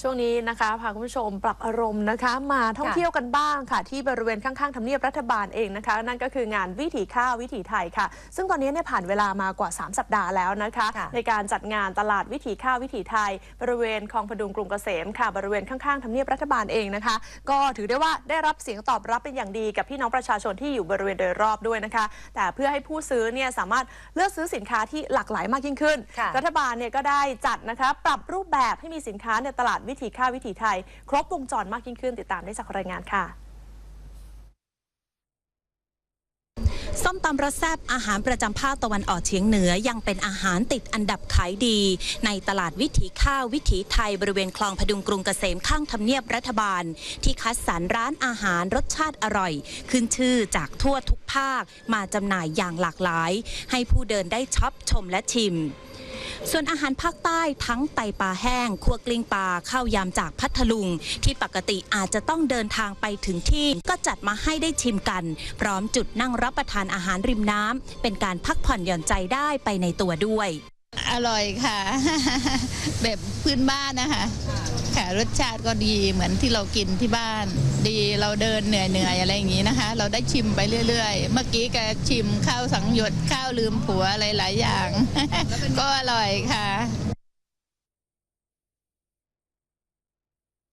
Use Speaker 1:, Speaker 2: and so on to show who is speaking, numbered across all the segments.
Speaker 1: ช่วงนี้นะคะพาคุณผู้ชมปรับอารมณ์นะคะ มาท่อง
Speaker 2: ค่ะ
Speaker 1: เที่ยวกันบ้างค่ะ ที่บริเวณข้างๆทำเนียบรัฐบาลเองนะคะ นั่นก็คืองานวิถีข้าววิถีไทยค่ะ ซึ่งตอนนี้เนี่ยผ่านเวลามากว่า 3 สัปดาห์แล้วนะคะ
Speaker 2: ค่ะ
Speaker 1: ในการจัดงานตลาดวิถีข้าววิถีไทย บริเวณคลองพดุงกรุงเกษมค่ะ บริเวณข้างๆทำเนียบรัฐบาลเองนะคะ ก็ถือได้ว่าได้รับเสียงตอบรับเป็นอย่างดีกับพี่น้องประชาชนที่อยู่บริเวณโดยรอบด้วยนะคะ แต่เพื่อให้ผู้ซื้อเนี่ยสามารถเลือกซื้อสินค้าที่หลากหลายมากยิ่งขึ้น
Speaker 2: ค่ะ
Speaker 1: รัฐบาลเนี่ยก็ได้จัดนะคะปรับรูปแบบให้มีสินค้าในตลาดวิถีข้าววิถีไทย ครบวงจรมากยิ่งขึ้นติดตามได้จากรายงานค่ะ
Speaker 3: ส้มตำรสแซบอาหารประจำภาคตะวันออกเฉียงเหนือยังเป็นอาหารติดอันดับขายดี ในตลาดวิถีข้าววิถีไทยบริเวณคลองพดุงกรุงเกษมข้างทำเนียบรัฐบาล ที่คัดสรรร้านอาหารรสชาติอร่อย ขึ้นชื่อจากทั่วทุกภาคมาจำหน่ายอย่างหลากหลาย ให้ผู้เดินได้ช็อปชมและชิม ส่วนอาหารภาคใต้ทั้งไตปลาแห้งคั่วกลิ้งปลาข้าวยำจากพัทลุง ที่ปกติอาจจะต้องเดินทางไปถึงที่ ก็จัดมาให้ได้ชิมกัน พร้อมจุดนั่งรับประทานอาหารริมน้ำเป็นการพักผ่อนหย่อนใจได้ไปในตัวด้วย
Speaker 4: อร่อยค่ะ แบบพื้นบ้านนะคะ ค่ะรสชาติก็ดีเหมือนที่เรากินที่บ้าน ดีเราเดินเหนื่อยเหนื่อยอะไรอย่างนี้นะคะ เราได้ชิมไปเรื่อย ๆ เมื่อกี้ก็ชิมข้าวสังหยดข้าวลืมผัวอะไรหลายอย่าง ก็อร่อยค่ะ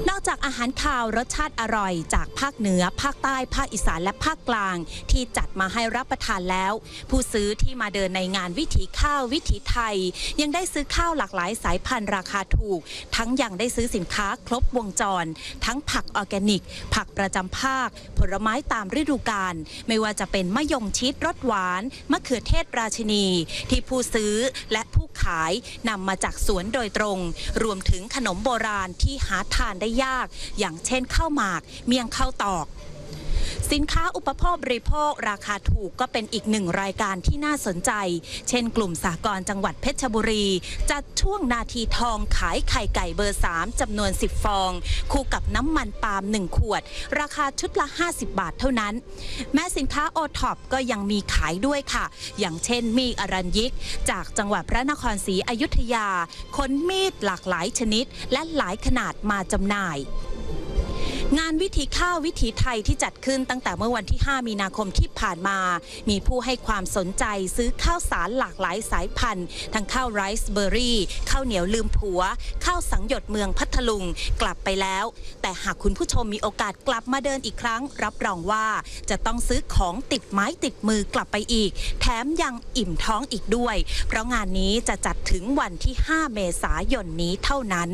Speaker 3: นอกจากอาหารคาวรสชาติอร่อย จากภาคเหนือ ภาคใต้ ภาคอีสานและภาคกลาง ที่จัดมาให้รับประทานแล้ว ผู้ซื้อที่มาเดินในงานวิถีข้าววิถีไทย ยังได้ซื้อข้าวหลากหลายสายพันธุ์ราคาถูก ทั้งยังได้ซื้อสินค้าครบวงจร ทั้งผักออร์แกนิก ผักประจำภาค ผลไม้ตามฤดูกาลไม่ว่าจะเป็นมะยงชิดรสหวานมะเขือเทศราชินี ที่ผู้ซื้อและผู้ขายนำมาจากสวนโดยตรง รวมถึงขนมโบราณที่หาทานได้ยาก อย่างเช่นข้าวหมาก เมี่ยงข้าวตอก สินค้าอุปโภคบริโภค ราคาถูกก็เป็นอีกหนึ่งรายการที่น่าสนใจ เช่นกลุ่มสากรจังหวัดเพชรบุรี จัดช่วงนาทีทองขายไข่ไก่เบอร์ 3จำนวน 10 ฟอง คู่กับน้ำมันปาล์ม 1 ขวด ราคาชุดละ 50 บาทเท่านั้น แม้สินค้าโอท็อปก็ยังมีขายด้วยค่ะ อย่างเช่นมีดอรัญยิก จากจังหวัดพระนครศรีอยุธยาขนมีดหลากหลายชนิด และหลายขนาดมาจำหน่าย งานวิถีข้าววิถีไทยที่จัดขึ้นตั้งแต่เมื่อวันที่ 5 มีนาคมที่ผ่านมา มีผู้ให้ความสนใจซื้อข้าวสารหลากหลายสายพันธุ์ ทั้งข้าวไรซ์เบอร์รี่ ข้าวเหนียวลืมผัว ข้าวสังหยดเมืองพัทลุงกลับไปแล้ว แต่หากคุณผู้ชมมีโอกาสกลับมาเดินอีกครั้ง รับรองว่าจะต้องซื้อของติดไม้ติดมือกลับไปอีก แถมยังอิ่มท้องอีกด้วย เพราะงานนี้จะจัดถึงวันที่ 5 เมษายนนี้เท่านั้น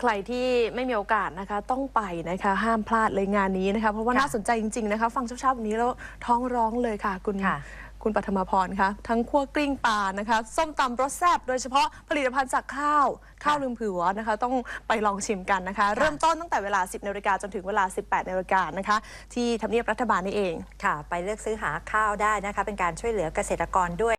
Speaker 1: ใครที่ไม่มีโอกาสนะคะ ต้องไปนะคะห้ามพลาดเลยงานนี้นะคะ เพราะว่า
Speaker 2: ค่ะ
Speaker 1: น่าสนใจจริง ๆนะคะ ฟังเช้าๆแบบนี้แล้วท้องร้องเลยค่ะ คุณ
Speaker 2: ค่ะ
Speaker 1: คุณปัทมาพรคะทั้งคั่วกลิ้งปลานะคะ ส้มตำรสแซ่บโดยเฉพาะผลิตภัณฑ์จากข้าว ข้าวลืมผัวนะคะ ต้องไปลองชิมกันนะคะ เริ่มต้นตั้งแต่เวลา 10นาฬิกาจนถึงเวลา 18นาฬิกานะคะ ที่ทำเนียบรัฐบาลนี่เอง
Speaker 2: ค่ะ ไปเลือกซื้อหาข้าวได้นะคะ เป็นการช่วยเหลือเกษตรกรด้วย